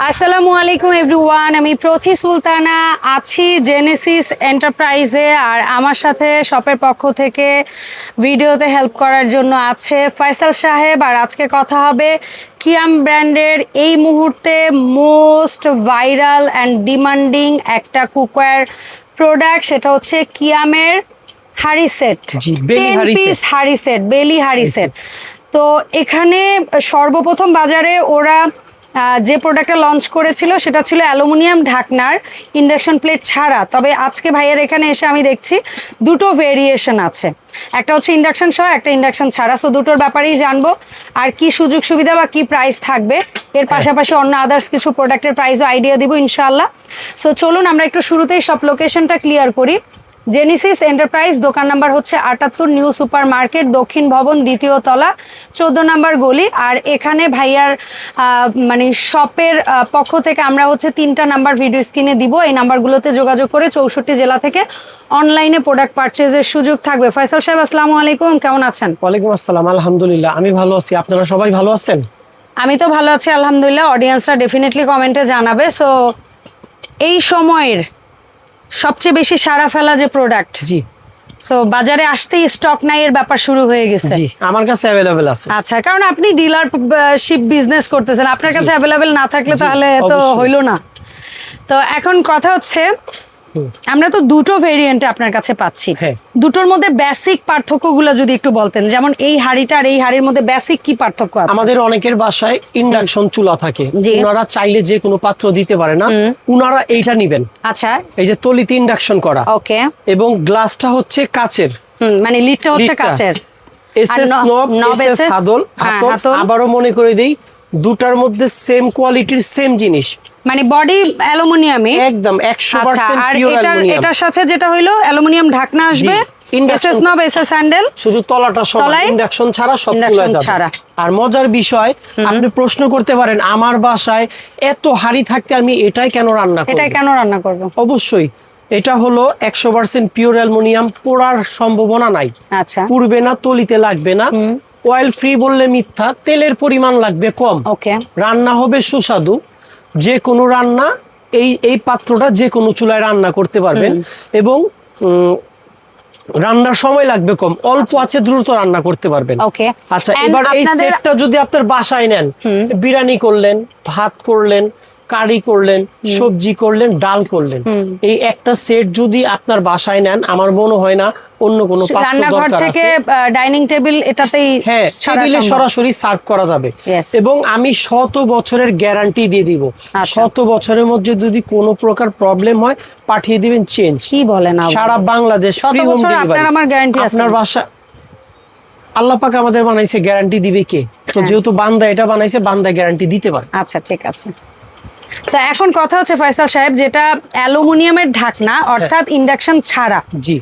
আসসালামু আলাইকুম এভরিওয়ান আমি প্রথি সুলতানা আছি জেনেসিস এন্টারপ্রাইজে আর আমার সাথে শপের পক্ষ থেকে ভিডিওতে হেল্প করার জন্য আছে ফয়সাল সাহেব আর আজকে কথা হবে কিয়াম ব্র্যান্ডের এই মুহূর্তে মোস্ট ভাইরাল অ্যান্ড ডিমান্ডিং একটা কুকওয়্যার প্রোডাক্ট সেটা হচ্ছে কিয়ামের হাড়ি সেট belly পিস হাড়ি সেট বেলি হাড়ি সেট তো এখানে সর্বপ্রথম বাজারে ওরা যে প্রোডাক্টটা লঞ্চ করেছিল সেটা ছিল অ্যালুমিনিয়াম ঢাকনার ইন্ডাকশন প্লেট ছাড়া। তবে আজকে ভাইয়ের এখানে এসে আমি দেখছি দুটো ভেরিয়েশন আছে। একটা হচ্ছে ইন্ডাকশন সহ একটা ইন্ডাকশন ছাড়া। সো দুটোর ব্যাপারেই জানব আর কি সুযোগ সুবিধা বা কি প্রাইস থাকবে। এর পাশাপাশি অন্য আদার্স কিছু প্রোডাক্টের প্রাইসও আইডিয়া দিব ইনশাল্লাহ সো চলুন আমরা একটু শুরুতেই সব লোকেশনটা ক্লিয়ার করি। জেনিসিস এন্টারপ্রাইজ দোকান নাম্বার হচ্ছে আটাত্তর নিউ সুপার মার্কেট দক্ষিণ ভবন দ্বিতীয় তলা চোদ্দ নাম্বার গলি। আর এখানে ভাইয়ার মানে শপের পক্ষ থেকে আমরা হচ্ছে তিনটা নাম্বার ভিডিও স্ক্রিনে দিব। এই নাম্বারগুলোতে যোগাযোগ করে চৌষট্টি জেলা থেকে অনলাইনে প্রোডাক্ট পারচেজের সুযোগ থাকবে। ফয়সাল সাহেব আসসালামু আলাইকুম। কেমন আছেন? ওয়ালাইকুম আসসালাম। আলহামদুলিল্লাহ আমি ভালো আছি। আপনারা সবাই ভালো আছেন? আমি তো ভালো আছি আলহামদুলিল্লাহ। অডিয়েন্সরা ডেফিনেটলি কমেন্টে জানাবে। সো এই সময়ের সবচেয়ে বেশি সারা ফেলা যে প্রোডাক্ট জি। সো বাজারে আসতেই স্টক নাই এর ব্যাপার শুরু হয়ে গেছে। জি আমার কাছে অ্যাভেলেবেল আছে। আচ্ছা কারণ আপনি ডিলারশিপ বিজনেস করতেছেন। আপনার কাছে অ্যাভেলেবেল না থাকলে তাহলে তো। হইল না। তো এখন কথা হচ্ছে। আমরা তো দুটো ভেরিয়েন্টে আপনার কাছে পাচ্ছি। হ্যাঁ। দুটোর মধ্যে বেসিক পার্থক্যগুলো যদি একটু বলতেন যেমন এই হাড়িটা আর এই হাড়ির মধ্যে বেসিক কি পার্থক্য আছে? আমাদের অনেকের বাসায় ইন্ডাকশন চুলা থাকে। ওনারা চাইলে যে কোনো পাত্র দিতে পারে না। ওনারা এইটা নিবেন। আচ্ছা। এই যে তলিতে ইন্ডাকশন করা। ওকে। এবং গ্লাসটা হচ্ছে কাচের। মানে লিডটা হচ্ছে। কাচের। এসএস নব এসএস হ্যাঁ, হাতল। আবারও মনে করে দেই দুটার মধ্যে সেম কোয়ালিটির সেম জিনিস। মানে বডি অ্যালুমিনিয়ামে একদম একশো আচ্ছা পার্সেন্ট আর পিওর এটার এটার সাথে যেটা হইল অ্যালুমিনিয়াম ঢাকনা আসবে এসএস নব এসএস হ্যান্ডেল শুধু তলাটা তলায় ইন্ডাকশন ছাড়া সব চুলা যাবে। আর মজার বিষয় আপনি প্রশ্ন করতে পারেন আমার বাসায় এত হাড়ি থাকতে আমি এটাই কেন রান্না করব? এটাই কেন রান্না করব? অবশ্যই এটা হলো একশো পার্সেন্ট পিওর অ্যালুমিনিয়াম পোড়ার সম্ভাবনা নাই। আচ্ছা। পুড়বে না তলিতে লাগবে না। অয়েল ফ্রি বললে মিথ্যা তেলের পরিমাণ লাগবে কম। ওকে রান্না হবে সুস্বাদু। যে কোনো রান্না এই এই পাত্রটা যে কোনো চুলায় রান্না করতে পারবেন এবং উম, রান্নার সময় লাগবে কম। অল্প আছে দ্রুত রান্না করতে পারবেন। ওকে। আচ্ছা এবার এই সেটটা যদি আপনার বাসায় নেন বিরিয়ানি করলেন ভাত করলেন কারি করলেন সবজি করলেন ডাল করলেন। এই একটা সেট যদি আপনার বাসায় নেন আমার মনে হয় না অন্য কোনো রান্নাঘর থেকে ডাইনিং টেবিল এটাতেই হ্যাঁ টেবিলে সরাসরি সার্ভ করা যাবে। এবং আমি শত বছরের গ্যারান্টি দিয়ে দিব। আচ্ছা। শত বছরের মধ্যে যদি কোনো প্রকার প্রবলেম হয় পাঠিয়ে দিবেন চেঞ্জ কি বলেন? সারা বাংলাদেশ শত বছর আপনার আমার guarantee আছে? আপনার বাসা আল্লাহ পাক আমাদের বানাইছে গ্যারান্টি দিবে কে? তো হ্যাঁ। যেহেতু বান্দা এটা বানাইছে বান্দা গ্যারান্টি দিতে পারে। আচ্ছা ঠিক আছে। তো এখন কথা হচ্ছে ফয়সাল সাহেব যেটা অ্যালুমিনিয়ামের ঢাকনা অর্থাৎ ইন্ডাকশন ছাড়া। জি।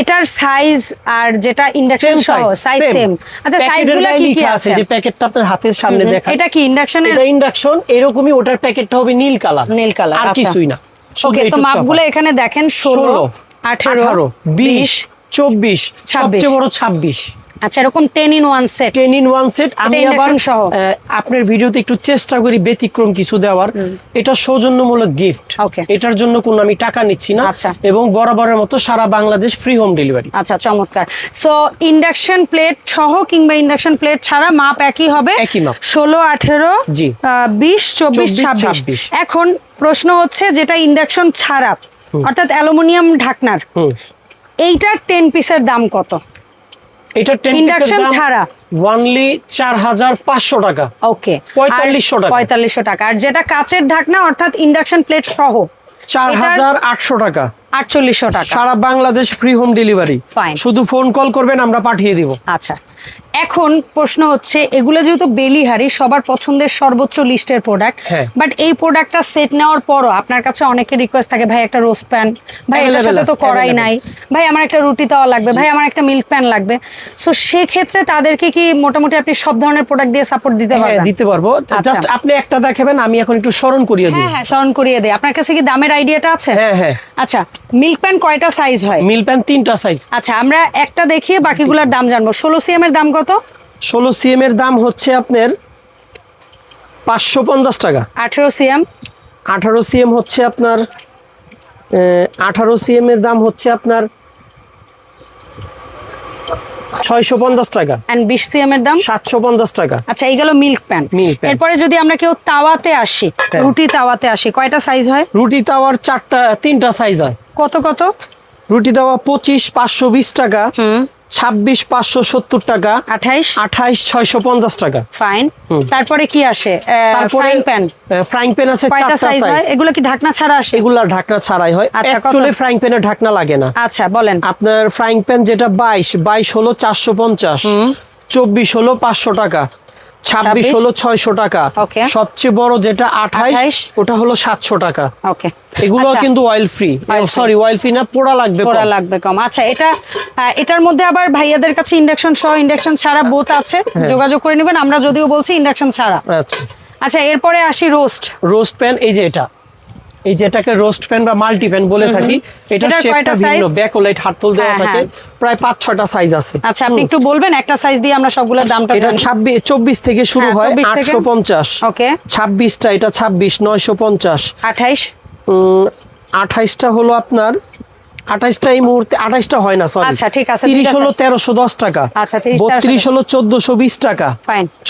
এটার সাইজ আর যেটা ইন্ডাকশন সহ সাইজ সেম আচ্ছা সাইজগুলো কি কি আছে যে প্যাকেটটা আপনার হাতের সামনে দেখা এটা কি ইন্ডাকশনের? এটা ইন্ডাকশন এরকমই ওটার প্যাকেটটা হবে নীল কালার। নীল কালার আর কিছুই না। ওকে তো মাপগুলো এখানে দেখেন ষোলো ষোলো আঠারো আঠারো বিশ চব্বিশ ছাব্বিশ। সবচেয়ে বড় ছাব্বিশ। আচ্ছা এরকম ten in one set ten in one set আমি আবার আপনার ভিডিওতে একটু চেষ্টা করি ব্যতিক্রম কিছু দেওয়ার। এটা সৌজন্যমূলক গিফট Okay. এটার জন্য কোনো আমি টাকা নিচ্ছি না। আচ্ছা। এবং বরাবরের মতো সারা বাংলাদেশ ফ্রি হোম ডেলিভারি আচ্ছা চমৎকার। সো ইন্ডাকশন প্লেট সহ কিংবা ইন্ডাকশন প্লেট ছাড়া মাপ একই হবে? একই মাপ। ষোলো আঠেরো জি। বিশ চব্বিশ 24, ছাব্বিশ। 26 এখন প্রশ্ন হচ্ছে যেটা ইন্ডাকশন ছাড়া। অর্থাৎ অ্যালুমিনিয়াম ঢাকনার। এইটার টেন পিসের দাম কত? এটা ছাড়া? ওয়ানলি পাঁচশো টাকা। ওকে 4500 টাকা। টাকা। আর যেটা কাচের ঢাকনা অর্থাৎ ইন্ডাকশন প্লেট সহ চার এটার- হাজার আটশো টাকা। আটচল্লিশশো টাকা। সারা বাংলাদেশ ফ্রি হোম ডেলিভারি শুধু ফোন কল করবেন আমরা পাঠিয়ে দিব। আচ্ছা। এখন প্রশ্ন হচ্ছে এগুলো যেহেতু বেলিহারি সবার পছন্দের সর্বোচ্চ লিস্টের প্রোডাক্ট হ্যাঁ। বাট এই প্রোডাক্টটা সেট নেওয়ার পরও আপনার কাছে অনেকে রিকোয়েস্ট থাকে ভাই একটা রোস্ট প্যান ভাই এটার সাথে তো করাই নাই ভাই আমার একটা রুটি তাওয়া লাগবে ভাই আমার একটা মিল্ক প্যান লাগবে। সো সেক্ষেত্রে তাদেরকে কি মোটামুটি আপনি সব ধরনের প্রোডাক্ট দিয়ে সাপোর্ট দিতে হ্যাঁ পারবেন? দিতে পারব। আচ্ছা। জাস্ট আপনি একটা দেখাবেন আমি এখন একটু স্মরণ করিয়ে দিই। হ্যাঁ হ্যাঁ স্মরণ করিয়ে দেয় আপনার কাছে কি দামের আইডিয়াটা আছে? হ্যাঁ হ্যাঁ। আচ্ছা মিল্ক প্যান কয়টা সাইজ হয়? মিল প্যান তিনটা সাইজ আচ্ছা আমরা একটা দেখিয়ে বাকিগুলোর দাম জানব। ষোলো সিএম এর দাম কত? ষোলো সিএম এর দাম হচ্ছে আপনার পাঁচশো পঞ্চাশ টাকা। আঠেরো সিএম? আঠারো সিএম হচ্ছে আপনার আঠারো সিএম এর দাম হচ্ছে আপনার ছয়শো পঞ্চাশ টাকা। অ্যান্ড বিশ সিএম এর দাম? সাতশো পঞ্চাশ টাকা। আচ্ছা এই গেল মিল্ক প্যান Milk pan। এরপরে যদি আমরা কেউ তাওয়াতে আসি হ্যাঁ। রুটি তাওয়াতে আসি কয়টা সাইজ হয়? রুটি তাওয়ার চারটা তিনটা সাইজ হয়। কত কত? রুটি তাওয়া পঁচিশ পাঁচশো বিশ টাকা। হুম। ছাব্বিশ পাঁচশো সত্তর টাকা আঠাইশ? আঠাইশ ছয়শো পঞ্চাশ টাকা। ফাইন। তারপরে কি আসে? তারপরে ফ্রাইং প্যান ফ্রাইং প্যান আছে চারটা সাইজ হয়? এগুলো কি ঢাকনা ছাড়া আসে? এগুলো ঢাকনা ছাড়াই হয়? অ্যাকচুয়ালি ফ্রাইং প্যানে ঢাকনা লাগে না। আচ্ছা বলেন। আপনার ফ্রাইং প্যান যেটা বাইশ বাইশ হলো চারশো পঞ্চাশ চব্বিশ হলো পাঁচশো টাকা। ছাব্বিশ হলো ছয়শো টাকা। সবচেয়ে বড় যেটা আঠাইশ ওটা হলো সাতশো টাকা। ওকে। এগুলো আচ্ছা। কিন্তু oil free sorry oil free না পোড়া লাগবে পোড়া লাগবে কম। আচ্ছা এটা এটার মধ্যে আবার ভাইয়াদের কাছে ইন্ডাকশন সহ ইন্ডাকশন ছাড়া বোত আছে। হ্যাঁ। যোগাযোগ করে নেবেন। আমরা যদিও বলছি ইন্ডাকশন ছাড়া। আচ্ছা। আচ্ছা এরপরে আসি রোস্ট রোস্ট প্যান এই যে এটা। এই যেটাকে রোস্ট প্যান বা মাল্টি প্যান বলে থাকি এটা শেপটা ভিন্ন? ব্যাকলাইট হাতল দেওয়া থাকে হ্যাঁ। প্রায় পাঁচ ছটা সাইজ আছে। আচ্ছা আপনি একটু বলবেন একটা সাইজ দিয়ে আমরা সবগুলোর দামটা এটা জানি। ছাব্বিশ চব্বিশ থেকে শুরু হ্যাঁ, হয় 24 থেকে। আটশো পঞ্চাশ। ওকে। ছাব্বিশটা এটা ছাব্বিশ নয়শো পঞ্চাশ। আঠাইশ? আঠাইশটা হলো আপনার আঠাইশটা এই মুহূর্তে আঠাইশটা হয় না সরি আচ্ছা, ঠিক আছে, তিরিশ হলো তেরোশো দশ টাকা আচ্ছা, বত্রিশ হলো চোদ্দশো বিশ টাকা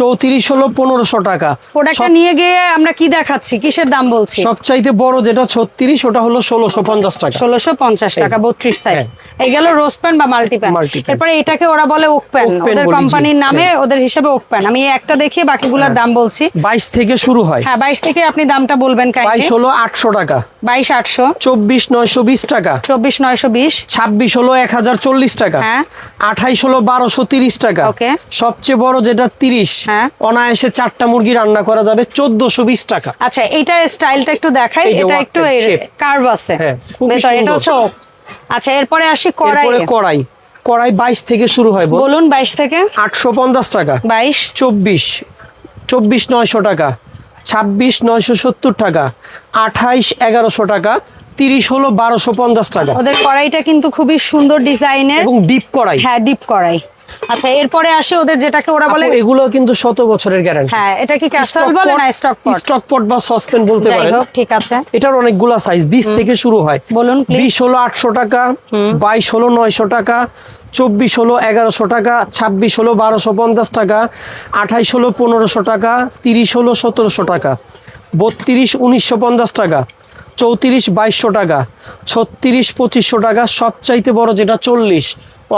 চৌত্রিশ হলো পনেরোশো টাকা। প্রোডাক্টটা নিয়ে গিয়ে আমরা কি দেখাচ্ছি? কিসের দাম বলছি? সবচাইতে বড় যেটা ছত্রিশ ওটা হলো ষোলোশো পঞ্চাশ টাকা। ষোলোশো পঞ্চাশ টাকা বত্রিশ সাইজ হ্যাঁ। এই গেল প্যান বা মাল্টি প্যান এরপরে এটাকে ওরা বলে ওক প্যান ওদের কোম্পানির নামে হ্যাঁ। ওদের হিসেবে ওক প্যান আমি একটা দেখিয়ে বাকিগুলোর দাম বলছি। বাইশ থেকে শুরু হয়। হ্যাঁ বাইশ থেকে আপনি দামটা বলবেন বাইশ হলো আটশো টাকা। বাইশ আটশো। চব্বিশ নয়শো বিশ টাকা। চব্বিশ নয়শো বিশ? ছাব্বিশ হলো এক হাজার চল্লিশ টাকা। হ্যাঁ। আঠাইশ হলো বারোশো তিরিশ টাকা. সবচেয়ে বড় যেটা তিরিশ হ্যাঁ। অনায়াসে চারটা মুরগি রান্না করা যাবে চোদ্দশো বিশ টাকা। আচ্ছা এইটার স্টাইলটা একটু দেখাই। এটা একটু কার্ভ আছে। হ্যাঁ, এটা হচ্ছে আচ্ছা এরপরে আসি কড়াই কড়াই। কড়াই বাইশ থেকে শুরু হয় বলুন বাইশ থেকে। আটশো পঞ্চাশ টাকা। বাইশ। চব্বিশ। চব্বিশ নয়শো টাকা। ছাব্বিশ নয়শো সত্তর টাকা আঠাইশ এগারোশো টাকা তিরিশ হলো বারোশো পঞ্চাশ টাকা। ওদের কড়াইটা কিন্তু খুবই সুন্দর ডিজাইনের। এবং ডিপ কড়াই। হ্যাঁ ডিপ কড়াই। আচ্ছা এরপরে আসে ওদের যেটাকে ওরা বলে এগুলো কিন্তু শত বছরের গ্যারান্টি হ্যাঁ এটা কি ক্যাসারোল বলে না স্টক পট স্টক পট বা সসপেন বলতে পারেন। ঠিক আছে। এটার অনেকগুলা সাইজ বিশ থেকে শুরু হয়। বলুন প্লিজ বিশ হলো আটশো টাকা বাইশ হলো নয়শো টাকা চব্বিশ হলো এগারোশো টাকা ছাব্বিশ হলো বারোশো পঞ্চাশ টাকা আঠাইশ হলো পনেরোশো টাকা তিরিশ হলো সতেরোশো টাকা বত্রিশ উনিশশো পঞ্চাশ টাকা চৌত্রিশ বাইশশো টাকা ছত্রিশ পঁচিশশো টাকা সবচাইতে বড় যেটা চল্লিশ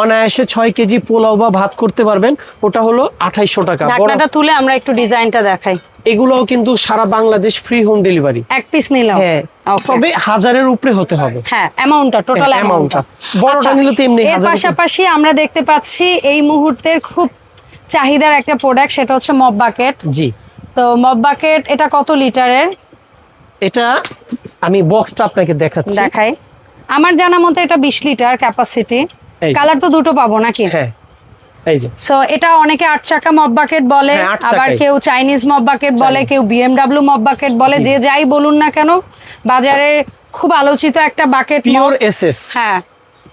অনায়াসে ছয় কেজি পোলাও বা ভাত করতে পারবেন। ওটা হলো আঠাইশশো টাকা। ঢাকনাটা তুলে আমরা একটু ডিজাইনটা দেখাই। এগুলোও কিন্তু সারা বাংলাদেশ ফ্রি হোম ডেলিভারি এক পিস নিলাম। হ্যাঁ। তবে হাজারের উপরে হতে হবে। হ্যাঁ অ্যামাউন্টটা টোটাল হ্যাঁ, অ্যামাউন্টটা বড়টা নিলে তো এমনি হাজার পাশাপাশি আমরা দেখতে পাচ্ছি এই মুহূর্তের খুব চাহিদার একটা প্রোডাক্ট সেটা হচ্ছে মব বাকেট। জি। তো মব বাকেট এটা কত লিটারের? এটা আমি বক্সটা আপনাকে দেখাচ্ছি। দেখাই। আমার জানা মতে এটা বিশ লিটার ক্যাপাসিটি। কালার তো দুটো পাবো নাকি? হ্যাঁ সো এটা অনেকে আট চাকা মব বাকেট বলে হ্যাঁ, আবার কেউ চাইনিজ মব বাকেট বলে কেউ বিএমডাব্লিউ মব বাকেট বলে যে যাই বলুন না কেন বাজারে খুব আলোচিত একটা বাকেট পিওর এসএস হ্যাঁ।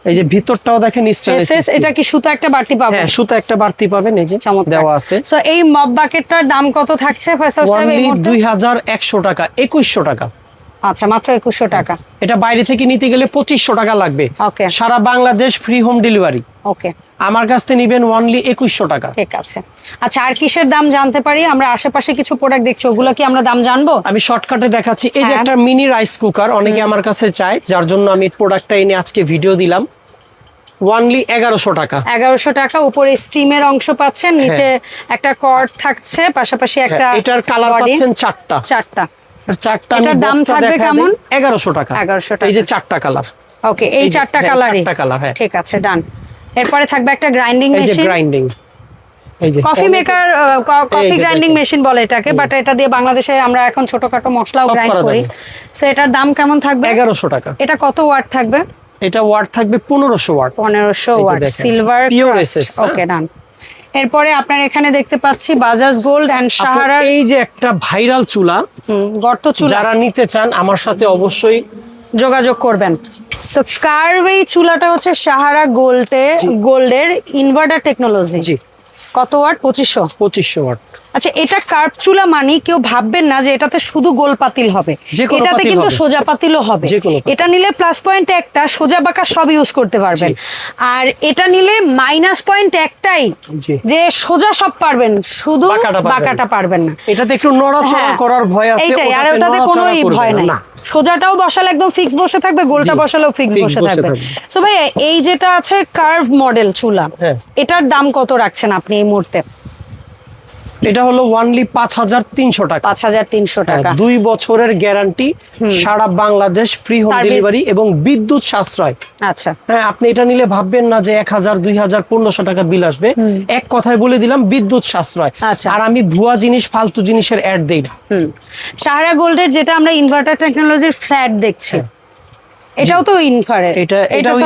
এই যে ভিতরটাও দেখেন স্টেনলেস এসএস এটা কি সুতো একটা বাড়তি পাবো? হ্যাঁ সুতা একটা বাড়তি পাবেন এই যে দেওয়া আছে। সো এই মব বাকেটটার দাম কত থাকছে ফয়সাল সাহেব এই মুহূর্তে? টাকা একুশশো টাকা। আচ্ছা মাত্র একুশশো টাকা। এটা বাইরে থেকে নিতে গেলে পঁচিশশো টাকা লাগবে। ওকে। সারা Bangladesh free home delivery okay. আমার কাছ থেকে নিবেন অনলি একুশশো টাকা। ঠিক আছে। আচ্ছা আর কিসের দাম জানতে পারি? আমরা আশেপাশে কিছু প্রোডাক্ট দেখছি ওগুলো কি আমরা দাম জানব? আমি শর্টকাটে দেখাচ্ছি। এই যে হ্যাঁ। একটা মিনি রাইস কুকার অনেকে আমার কাছে চায় যার জন্য আমি প্রোডাক্টটা এনে আজকে ভিডিও দিলাম। ওয়ানলি এগারোশো টাকা। এগারোশো টাকা উপরে স্টিমের অংশ পাচ্ছেন নিচে একটা কর্ড থাকছে পাশাপাশি একটা হ্যাঁ, এটার কালার পাচ্ছেন চারটা। চারটা। চারটা এটার দাম থাকবে কেমন? টাকা। 1100 এই যে চারটা কালার। ওকে এই চারটা colour, হ্যাঁ। ঠিক আছে ডান এরপরে থাকবে একটা গ্রাইন্ডিং এই যে machine grinding coffee maker coffee grinding machine বলে এটাকে বাট এটা দিয়ে বাংলাদেশে আমরা এখন ছোটখাটো মশলাও গ্রাইন্ড করি। সো এটার দাম কেমন থাকবে? এগারোশো টাকা। এটা কত ওয়াট থাকবে? এটা ওয়াট থাকবে পনেরোশো ওয়াট। পনেরোশো ওয়াট সিলভার। ওকে ডান এরপরে আপনার এখানে দেখতে পাচ্ছি বাজাজ গোল্ড এন্ড সাহারা এই যে একটা ভাইরাল চুলা গর্ত চুলা। যারা নিতে চান আমার সাথে অবশ্যই যোগাযোগ করবেন। সো এই চুলাটা হচ্ছে সাহারা গোল্ডের গোল্ডের ইনভার্টার টেকনোলজি জি। কত ওয়াট? পঁচিশশো। পঁচিশশো ওয়াট। আচ্ছা এটা কার্ভ চুলা মানে কেউ ভাববেন না যে এটাতে শুধু গোল পাতিল হবে। এটাতে কিন্তু। সোজা পাতিলও হবে। এটা নিলে প্লাস পয়েন্ট একটা সোজা বাঁকা সব ইউজ করতে পারবেন। আর এটা নিলে মাইনাস পয়েন্ট একটাই যে সোজা সব পারবেন শুধু বাঁকাটা পারবেন। না। এটাতে একটু নড়াচড়া হ্যাঁ, করার ভয় আছে এইটাই। আর ওটাতে কোনো ভয় নাই। সোজাটাও বসালে একদম ফিক্স বসে থাকবে গোলটা বসালেও ফিক্স বসে থাকবে। সো ভাই এই যেটা আছে কার্ভ মডেল চুলা হ্যাঁ। এটার দাম কত রাখছেন আপনি এই মুহূর্তে? এটা হলো ওয়ানলি পাঁচ হাজার তিনশো টাকা। পাঁচ হাজার তিনশো হ্যাঁ, টাকা। দুই বছরের গ্যারান্টি সারা বাংলাদেশ ফ্রি হোম ডেলিভারি এবং বিদ্যুৎ সাশ্রয়। আচ্ছা। হ্যাঁ আপনি এটা নিলে ভাববেন না যে এক হাজার দুই হাজার পনেরোশো টাকা বিল আসবে। এক কথায় বলে দিলাম বিদ্যুৎ সাশ্রয়। আচ্ছা। আর আমি ভুয়া জিনিস ফালতু জিনিসের অ্যাড দেই না। সাহারা গোল্ডের যেটা আমরা ইনভার্টার টেকনোলজির ফ্ল্যাট দেখছি এটাও তো ইনফ্রারেড এটা- এটাও।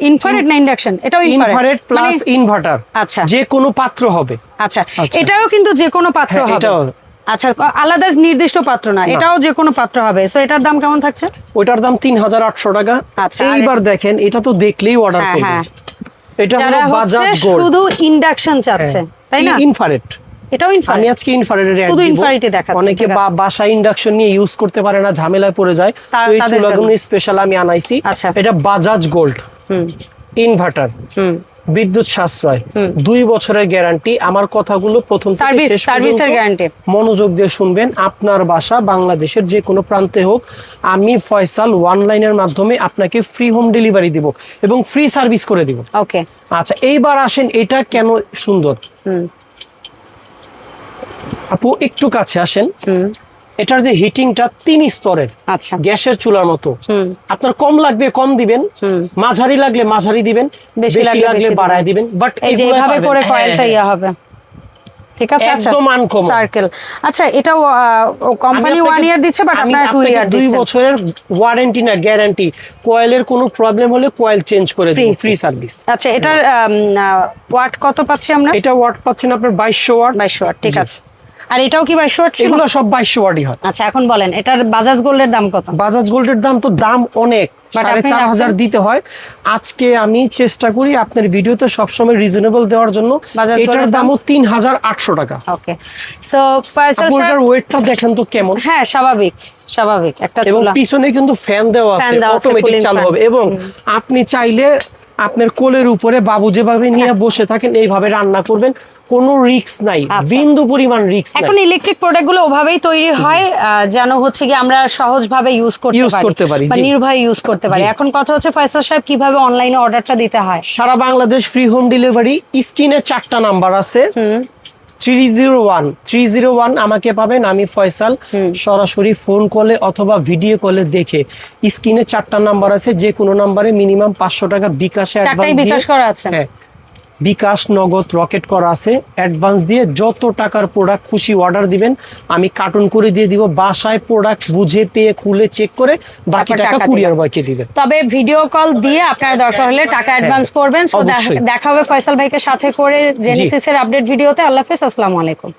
ইনফ্রারেড না ইন্ডাকশন এটাও ইনফ্রারেড প্লাস ইনভার্টার আচ্ছা। যে কোনো পাত্র হবে। আচ্ছা। আচ্ছা। এটাও কিন্তু যে কোনো পাত্র হ্যাঁ, হবে। এটাও। আচ্ছা আলাদা নির্দিষ্ট পাত্র না এটাও যে কোনো পাত্র হবে। সো এটার দাম কেমন থাকছে? ওইটার দাম তিন হাজার আটশো টাকা। আচ্ছা, এইবার দেখেন এটা তো দেখলেই অর্ডার হ্যাঁ, করবে। হ্যাঁ। এটা হলো বাজাজ গোল্ড শুধু ইন্ডাকশন চাচ্ছে তাই না? ইনফ্রারেড এটাও আমি ইনফ্রারেড আজকে ইনফ্রারেডের শুধু দিব। infrared ই দেখাচ্ছি, অনেকে ঠিক আছে। বা- বাসায় ইন্ডাকশন নিয়ে ইউজ করতে পারে না ঝামেলায় পড়ে যায়। তো এই চুলাগুলো স্পেশাল আমি আনাইছি। আচ্ছা। এটা বাজাজ গোল্ড হুম। ইনভার্টার হুম। বিদ্যুৎ সাশ্রয়। দুই বছরের গ্যারান্টি আমার কথাগুলো প্রথম। মনোযোগ দিয়ে শুনবেন। আপনার বাসা বাংলাদেশের যে কোনো প্রান্তে হোক। আমি ফয়সাল ওয়ান লাইনের মাধ্যমে আপনাকে ফ্রি হোম ডেলিভারি দিব এবং ফ্রি সার্ভিস করে দিব। ওকে আচ্ছা এইবার আসেন এটা কেন সুন্দর? হুম। আপু একটু কাছে আসেন। হুম। এটার যে হিটিংটা তিন স্তরের আচ্ছা। গ্যাসের চুলার মতো। আপনার কম লাগবে কম দিবেন। মাঝারি লাগলে মাঝারি দিবেন বেশি লাগলে বাড়ায় দিবেন। বাট এই যে এভাবে করে কয়েলটা ইয়া হবে। ঠিক আছে? আচ্ছা একদম uncommon। সার্কেল আচ্ছা এটা কোম্পানি ওয়ান ইয়ার দিচ্ছে বাট আপনারা টু ইয়ার দুই দিচ্ছেন। বছরের ওয়ারেন্টি না গ্যারান্টি কয়েলের কোনো প্রবলেম হলে কয়েল চেঞ্জ করে দিব। ফ্রি সার্ভিস আচ্ছা এটার ওয়াট কত পাচ্ছি আমরা? এটা ওয়াট পাচ্ছেন আপনার বাইশশো ওয়াট বাইশশো ওয়াট ঠিক আছে। আর এটাও কি বাইশশো ওয়াট ছিল? এগুলো সব বাইশশো ওয়াটই হয়। আচ্ছা এখন বলেন এটার বাজাজ গোল্ডের দাম কত? বাজাজ গোল্ডের দাম তো দাম অনেক সাড়ে চার হাজার দিতে হয়। আজকে আমি চেষ্টা করি আপনার ভিডিওতে সবসময় রিজনেবল দেওয়ার জন্য। এটার দামও তিন হাজার আটশো টাকা। ওকে সো ওয়েটটা দেখেন তো কেমন? হ্যাঁ স্বাভাবিক স্বাভাবিক একটা এবং পিছনে কিন্তু ফ্যান দেওয়া আছে দেওয়া অটোমেটিক চালু হবে। এবং আপনি চাইলে আপনার কোলের উপরে বাবু যেভাবে নিয়ে বসে থাকেন এইভাবে রান্না করবেন। কোনো রিস্ক নাই আচ্ছা। বিন্দু পরিমাণ রিস্ক নাই। এখন ইলেকট্রিক প্রোডাক্টগুলো ওভাবেই তৈরি হয় যেন হচ্ছে কি আমরা সহজভাবে ইউজ করতে পারি করতে পারি, বা। নির্ভয়ে ইউজ করতে পারি। এখন কথা হচ্ছে ফয়সাল সাহেব কীভাবে অনলাইনে অর্ডারটা দিতে হয়? সারা বাংলাদেশ ফ্রি হোম ডেলিভারি স্ক্রিনে চারটা নাম্বার আছে। Three zero one three zero one আমাকে পাবেন আমি ফয়সাল সরাসরি ফোন কলে অথবা ভিডিও কলে দেখে। স্ক্রিনে চারটা নাম্বার আছে যে কোনো নাম্বারে মিনিমাম পাঁচশো টাকা বিকাশে বিকাশ করা আছে। হ্যাঁ। বিকাশ নগদ রকেট করা আছে। অ্যাডভান্স দিয়ে যত টাকার প্রোডাক্ট খুশি অর্ডার দিবেন আমি কার্টুন করে দিয়ে দিব। বাসায় প্রোডাক্ট বুঝে পেয়ে খুলে চেক করে বাকি টাকা কুরিয়ার বয়কে দিবেন। তবে ভিডিও কল দিয়ে আপনার দরকার হলে টাকা অ্যাডভান্স করবেন। সো দেখা হবে ফয়সাল ভাইকে সাথে করে জেনেসিস এর আপডেট ভিডিওতে আল্লাহ হাফেজ আসসালামু আলাইকুম।